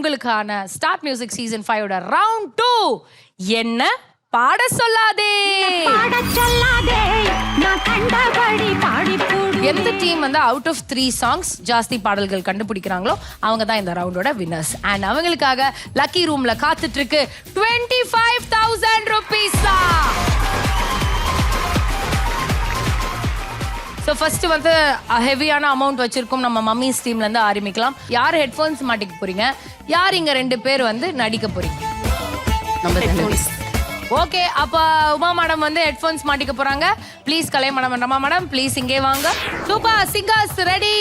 உங்களுக்கான start music season ஃபைவோட round two என்ன? பாட சொல்லாதே. எந்த டீம் வந்து அவுட் ஆஃப் த்ரீ சாங்ஸ் ஜாஸ்தி பாடல்கள் கண்டுபிடிக்கிறாங்களோ அவங்க தான் இந்த ரவுண்டோட வின்னர்ஸ் அண்ட் அவங்களுக்காக லக்கி ரூம்ல காத்துட்டு இருக்கு டுவெண்ட்டி ஃபைவ் தௌசண்ட் ருபீஸா ஸோ ஃபர்ஸ்ட் வந்து ஹெவியான அமௌண்ட் வச்சிருக்கோம் நம்ம மம்மிஸ் டீம்ல இருந்து ஆரம்பிக்கலாம். யார் ஹெட்ஃபோன்ஸ் மாட்டிக்க போறீங்க? யார் இங்க ரெண்டு பேர் வந்து நடிக்க போறீங்க? ஓகே அப்ப உமா மேடம் வந்து ஹெட்ஃபோன்ஸ் மாட்டிக்க போறாங்க. Please Kalai madam Rama madam please இங்கே வாங்க. சூப்பர் சிங்கர்ஸ் ரெடி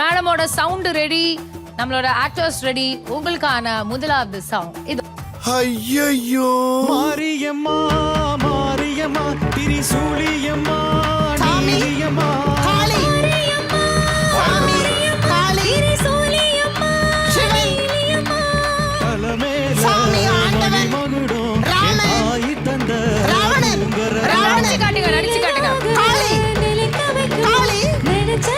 மேடமோட சவுண்ட் ரெடி நம்மளோட ஆக்டர்ஸ் ரெடி உங்களுக்கான முதலாவது சாங் இது ஐயையோ. மாரியம்மா மாரியம்மா திரிசூலியம்மா. நீலியம்மா காளி. சாமி காளி. சிவன். சாமி ஆண்டவன். ராமன் ராவணன். ராவணன். காட்டுங்க நடிச்சு காட்டுங்க காளி. காளி.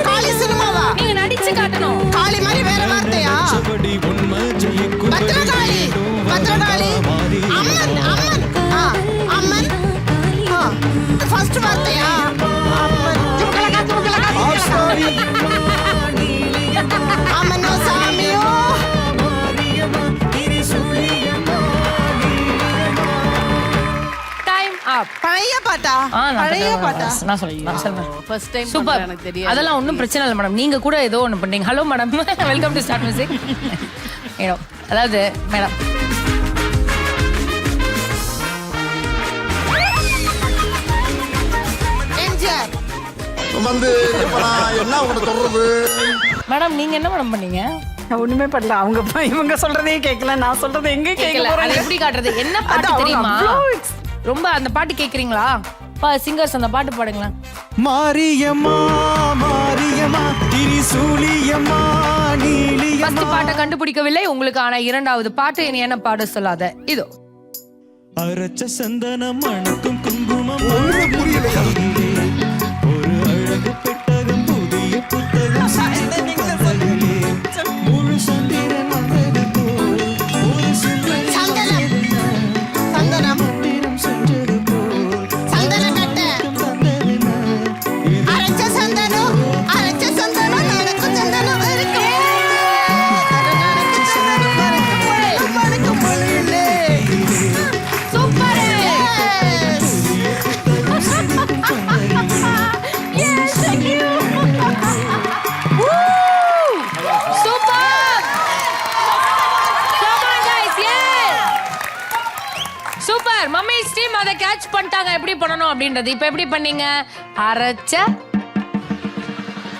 காளி. சினிமாவா? நீங்க நடிச்சு காட்டணும். காளி மாதிரி வேற வார்த்தையா? சபடி பழைய பாட்டா? பழைய பாட்டா? நான் சொல்றேன். நான் சொல்றேன். ஃபர்ஸ்ட் டைம் சூப்பர் எனக்கு தெரியாது. அதெல்லாம் ஒன்றும் பிரச்சனை இல்லை மேடம் நீங்க கூட ஏதோ ஒன்று பண்ணீங்க. Hello madam welcome to start music ஏனோ அதாவது மேடம் எம்ஜிஆர். வந்து இப்ப நான் என்ன உங்களை சொல்றது? மேடம் நீங்க என்ன மேடம் பண்ணீங்க? நான் ஒண்ணுமே பண்ணல. அவங்க ப- இவங்க சொல்றதையும் கேட்கல நான் சொல்றதை எங்க கேட்க கேட்கல அதை எப்படி காட்டுறது? என்ன பாட்டு தெரியுமா? ரொம்ப அந்த பாட்டு கேக்குறீங்களா? பா சிங்கர்ஸ் அந்த பாட்டு பாடுங்களேன். மாரியம்மா மாரியம்மா திரிசூலியம்மா ஃபர்ஸ்ட் நீலியம்மா பாட்டை கண்டுபிடிக்கவில்லை உங்களுக்கான இரண்டாவது பாட்டு இனி என்ன பாட சொல்லாத. இதோ. அரச்ச சந்தனம் மணக்கும் குங்குமம் ஒண்ணுமே புரியலையா? ஒரு அழகு பெட்டகம் புதிய புத்தகம். சூப்பர். மம்மி ஸ்டீம் அதை கேட்ச் பண்ணிட்டாங்க. எப்படி பண்ணணும் அப்படின்றது. இப்போ எப்படி பண்ணீங்க? அரைச்ச.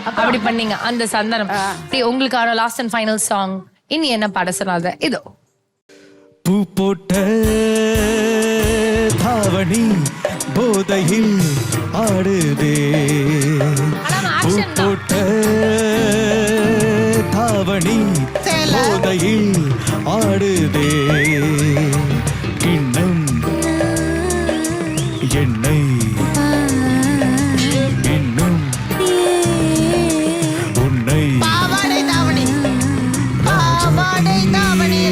அப்படி பண்ணீங்க. அந்த சந்தனம். சரி, உங்களுக்கான லாஸ்ட் அண்ட் ஃபைனல் சாங் இனி என்ன பாட சொல்லாத இதோ. பூ போட்ட தாவணி போதையில் ஆடுதே. பூ. போட்ட தாவணி. போதையில் ஆடுதே. எண்ணெய் இன்னும் உன்னை. பாவாடை தாவணி. பாவாடை தாவணி.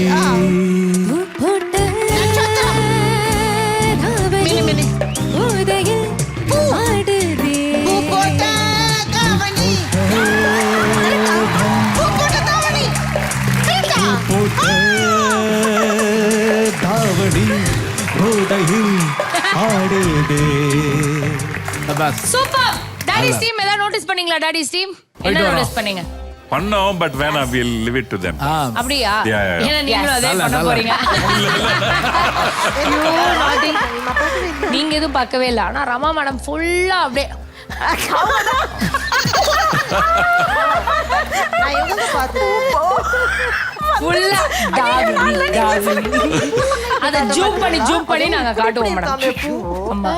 போட்ட தாவணி. பூ ஆடுதே சூப்பர் டாடி ஸ்டீம் ஏதாவது நோட்டீஸ் பண்ணீங்களா டாடி ஸ்டீம் என்ன நோட்டீஸ் பண்ணீங்க? பண்ணோம் பட் வேணாம் will live it to them. அப்படியா. ஏன்னா நீங்களும் அதே பண்ண போறீங்க. நீங்க எதுவும் பார்க்கவே இல்லை. ஆனா ரமா மேடம் ஃபுல்லா அப்படியே நான் எங்க பார்த்தேன் ஃபுல்லா டார்லிங் டார்லிங் அத ஜூம் பண்ணி ஜூம் பண்ணி நாங்க காட்டுவோம் மேடம் ஆமா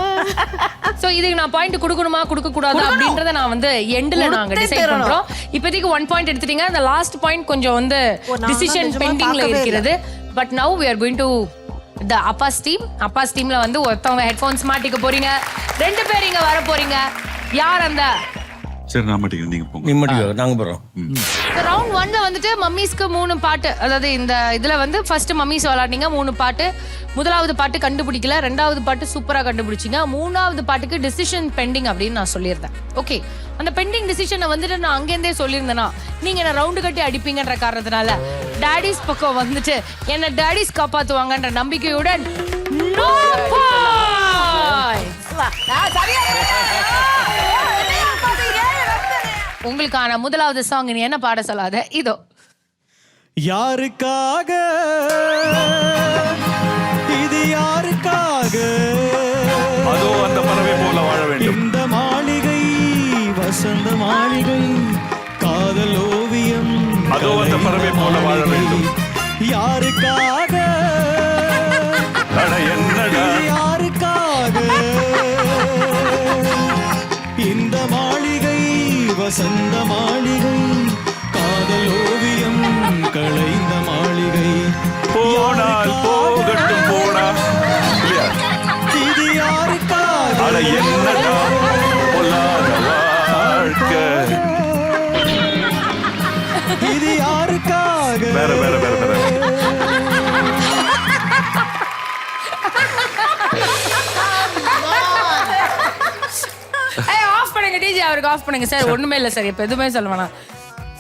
சோ இதுக்கு நான் பாயிண்ட் கொடுக்கணுமா கொடுக்க கூடாது அப்படின்றத நான் வந்து எண்ட்ல நாங்க டிசைட் பண்றோம். இப்போதைக்கு ஒன் பாயிண்ட் எடுத்துட்டீங்க. அந்த லாஸ்ட் பாயிண்ட் கொஞ்சம் வந்து டிசிஷன் பெண்டிங்ல இருக்கிறது but now are going to the Abbas team Abbas டீம்ல வந்து ஒருத்தவங்க ஹெட்ஃபோன்ஸ் மாட்டிக்க போறீங்க. ரெண்டு பேர் இங்க வர போறீங்க யார் அந்த சரி நான் மாட்டேங்கிறேன் நீங்க போங்க. நிம்மதியோ நாங்க போறோம். ரவுண்ட் ஒன்ல வந்துட்டு மம்மீஸ்க்கு மூணு பாட்டு அதாவது இந்த இதுல வந்து ஃபர்ஸ்ட் மம்மீஸ் விளாடுனீங்க மூணு பாட்டு. முதலாவது பாட்டு கண்டுபிடிக்கல ரெண்டாவது பாட்டு சூப்பரா கண்டுபிடிச்சீங்க. மூணாவது பாட்டுக்கு டிசிஷன் பெண்டிங் அப்படின்னு நான் சொல்லியிருந்தேன். ஓகே அந்த பெண்டிங் டிசிஷனை வந்துட்டு நான் அங்கேருந்தே சொல்லியிருந்தேனா நீங்க என்ன ரவுண்டு கட்டி அடிப்பீங்கன்ற காரணத்தினால டாடிஸ் பக்கம் வந்துட்டு என்ன டாடிஸ் காப்பாத்துவாங்கன்ற நம்பிக்கையுடன் no points. உங்களுக்கான முதலாவது சாங் நீ என்ன பாட சொல்லாத? இதோ. யாருக்காக? இது யாருக்காக? அதோ அந்த பறவை போல வாழ வேண்டும். இந்த மாளிகை வசந்த மாளிகை காதல் ஓவியம் அதோ அந்த பறவை போல வாழ வேண்டும். யாருக்காக? வசந்த மாளிகை காதல் ஓவியம் களைந்த மாளிகை. போனால் போகட்டும் போடா. இல்லையா? இது யாருக்காக என்னடா? பொல்லாத வாழ்க்கை. இது யாருக்காக? வேற வேற டிஜி அவருக்கு ஆஃப் பண்ணுங்க. சார் ஒண்ணுமே இல்லை சார். இப்போ எதுவுமே சொல்ல வேணாம்.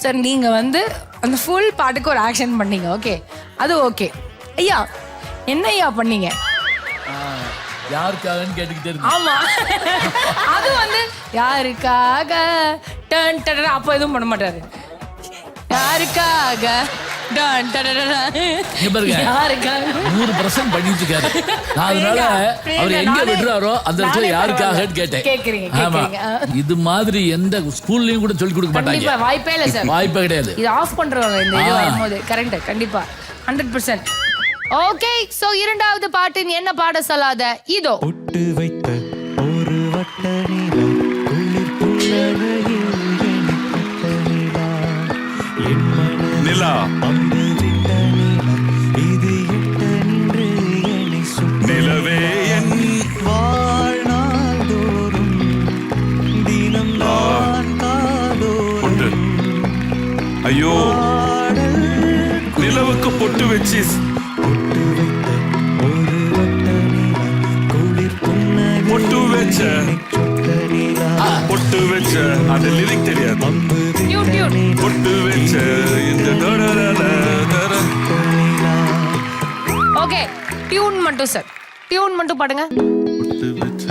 சார் நீங்க வந்து அந்த ஃபுல் பாட்டுக்கு ஒரு ஆக்ஷன் பண்ணீங்க. ஓகே அது ஓகே ஐயா என்ன ஐயா பண்ணீங்க? யாருக்காகன்னு கேட்டுக்கிட்டே இருக்கு ஆமா. அது வந்து யாருக்காக? டன் அப்போ எதுவும் பண்ண மாட்டாரு. யாருக்காக? டன் டடடடா. இங்க பாருங்க. யாருக்காக? நூறு பர்சன்ட் பண்ணிட்டு இருக்காரு நான் அதனால பிரியங்கா, அவர் எங்க நானே- விடுறாரோ அந்த இடத்துல நானே யாருக்காகன்னு பரவாயில்ல. கேட்டேன். கேக்குறீங்க, ஆமா. கேக்குறீங்க. இது மாதிரி எந்த ஸ்கூல்லயும் கூட சொல்லி கொடுக்க கண்டிப்பா மாட்டாங்க வாய்ப்பே இல்லை சார். வாய்ப்பே கிடையாது. இது ஆஃப் பண்றவங்க இந்த இது ஆ. வரும்போது. கரெக்ட் கண்டிப்பா. ஹண்ட்ரட் பர்சன்ட் ஓகே சோ இரண்டாவது பாட்டு நீ என்ன பாட சொல்லாத இதோ. பொட்டு வைத்த ஒரு வட்ட ஐயோ. நிலவுக்கு பொட்டு வச்சு. பொட்டு வச்ச. பொட்டு வச்ச. அந்த லிரிக் தெரியாது. பொட்டு வச்ச இந்த ஓகே டியூன் மட்டும் சார் டியூன் மட்டும் பாடுங்க. பொட்டு வச்ச